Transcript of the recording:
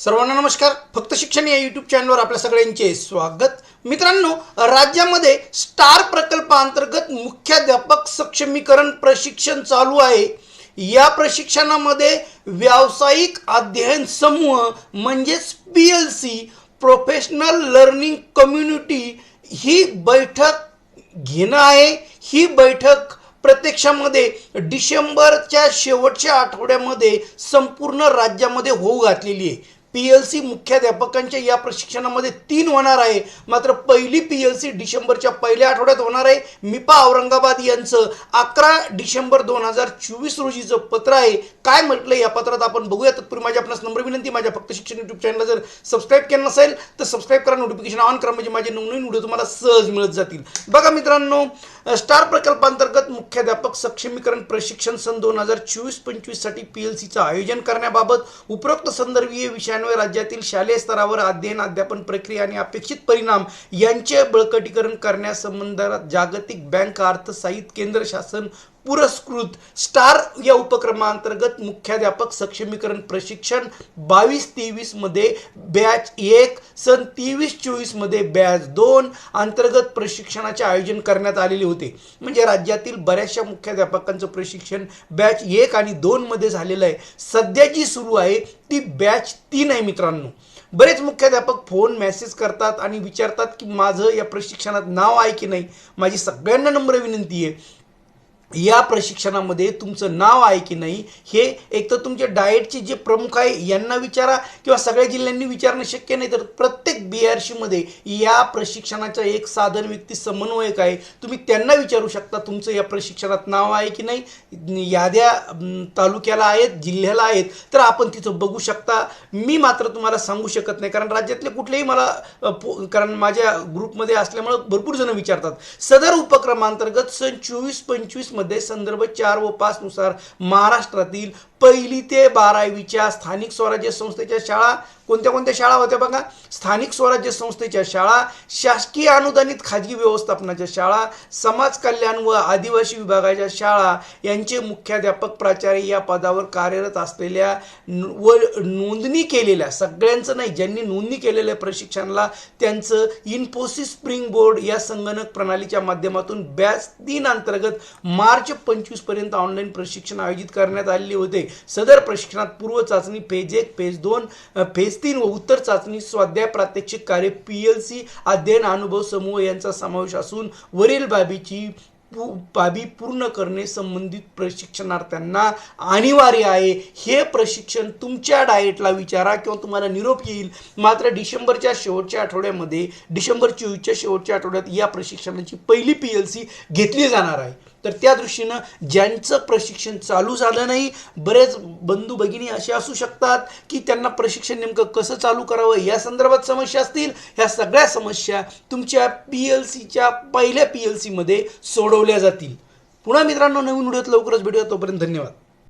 सर्वांना नमस्कार. फक्त शिक्षण या यूट्यूब चॅनलवर आपल्या सगळ्यांचे स्वागत. मित्रांनो राज्यामध्ये स्टार प्रकल्पाअंतर्गत मुख्याध्यापक सक्षमीकरण प्रशिक्षण चालू आहे. या प्रशिक्षणामध्ये व्यावसायिक अध्ययन समूह म्हणजेच P L C professional learning community ही बैठक घेणं आहे. ही बैठक प्रत्यक्षामध्ये डिसेंबरच्या शेवटच्या आठवड्यामध्ये संपूर्ण राज्यामध्ये होऊ घातलेली आहे. पी एल सी मुख्याध्यापकांच्या या प्रशिक्षणामध्ये तीन होणार आहे. मात्र पहिली पी एल सी डिसेंबरच्या पहिल्या आठवड्यात होणार आहे. मिपा औरंगाबाद यांचं अकरा डिसेंबर दोन हजार चोवीस रोजीचं पत्र आहे काय म्हटलं या पत्रात आपण बघूया. तत्पूर्वी माझ्या आपणास नंबर विनंती माझ्या फक्त शिक्षण युट्यूब चॅनलला जर सबस्क्राईब केलं नसेल तर सबस्क्राईब करा नोटिफिकेशन ऑन करा म्हणजे माझे नवनवीन व्हिडिओ तुम्हाला सहज मिळत जातील. बघा मित्रांनो स्टार प्रकल्पांतर्गत मुख्याध्यापक सक्षमीकरण प्रशिक्षण सन दोन हजार चोवीस पंचवीससाठी पी एल सीचं आयोजन करण्याबाबत उपरोक्त संदर्भीय विषयांवर राज्यातील शालेय स्तरावर अध्ययन अध्यापन प्रक्रिया आणि अपेक्षित परिणाम यांचे बळकटीकरण करण्यासंबंधात जागतिक बँक अर्थसाहित्य केंद्र शासन पुरस्कृत स्टार या उपक्रमांतर्गत मुख्याध्यापक सक्षमीकरण प्रशिक्षण बावीस तेवीसमध्ये बॅच एक सन तेवीस चोवीसमध्ये बॅच दोन अंतर्गत प्रशिक्षणाचे आयोजन करण्यात आलेले होते. म्हणजे राज्यातील बऱ्याचशा मुख्याध्यापकांचं प्रशिक्षण बॅच एक आणि दोनमध्ये झालेलं आहे. सध्या जी सुरू आहे ती बॅच तीन आहे मित्रांनो. बरेच मुख्याध्यापक फोन मेसेज करतात आणि विचारतात की माझं या प्रशिक्षणात नाव आहे की नाही? माझी सगळ्यांना नम्र विनंती आहे. या प्रशिक्षणामध्ये तुमचं नाव आहे की नाही हे एक तर तुमचे डाएटचे जे प्रमुख आहे यांना विचारा किंवा सगळ्या जिल्ह्यांनी विचारणं शक्य नाही तर प्रत्येक बी आर सीमध्ये या प्रशिक्षणाचा एक साधन व्यक्ती समन्वयक आहे. तुम्ही त्यांना विचारू शकता तुमचं या प्रशिक्षणात नाव आहे की नाही. याद्या तालुक्याला आहेत जिल्ह्याला आहेत तर आपण तिथं बघू शकता. मी मात्र तुम्हाला सांगू शकत नाही कारण राज्यातले कुठलेही मला कारण माझ्या ग्रुपमध्ये असल्यामुळं भरपूर जण विचारतात. सदर उपक्रमांतर्गत सन चोवीस पंचवीस मध्ये संदर्भ चार व पाच नुसार महाराष्ट्रातील पहिली ते बारावीच्या स्थानिक स्वराज्य संस्थेच्या शाळा कोणत्या कोणत्या शाळा होत्या बघा? स्थानिक स्वराज्य संस्थेच्या शाळा शासकीय अनुदानित खाजगी व्यवस्थापनाच्या शाळा समाज कल्याण व आदिवासी विभागाच्या शाळा यांचे मुख्याध्यापक प्राचार्य या पदावर कार्यरत असलेल्या व नोंदणी केलेल्या सगळ्यांचं नाही ज्यांनी नोंदणी केलेल्या प्रशिक्षणाला त्यांचं इन्फोसिस स्प्रिंग बोर्ड या संगणक प्रणालीच्या माध्यमातून बॅच तीन अंतर्गत मा मार्च पंचवीसपर्यंत ऑनलाईन प्रशिक्षण आयोजित करण्यात आलेले होते. सदर प्रशिक्षणात पूर्व चाचणी फेज एक फेज दोन फेज तीन व उत्तर चाचणी स्वाध्याय प्रात्यक्षिक कार्य पी एल सी अध्ययन अनुभव समूह यांचा समावेश असून वरील बाबीची बाबी पूर्ण करणे संबंधित प्रशिक्षणार्थ्यांना अनिवार्य आहे. हे प्रशिक्षण तुमच्या डाएटला विचारा किंवा तुम्हाला निरोप येईल. मात्र डिसेंबरच्या शेवटच्या आठवड्यामध्ये डिसेंबर चोवीसच्या शेवटच्या आठवड्यात या प्रशिक्षणाची पहिली पी एल सी घेतली जाणार आहे. तर त्या दृष्टीनं ज्यांचं प्रशिक्षण चालू झालं नाही बरेच बंधू भगिनी असे असू शकतात की त्यांना प्रशिक्षण नेमकं कसं चालू करावं या संदर्भात समस्या असतील. ह्या सगळ्या समस्या तुमच्या पी एल सीच्या पहिल्या पी एल सीमध्ये सोडवल्या जातील. पुन्हा मित्रांनो नवीन व्हिडिओत लवकरच भेटूया. तोपर्यंत धन्यवाद.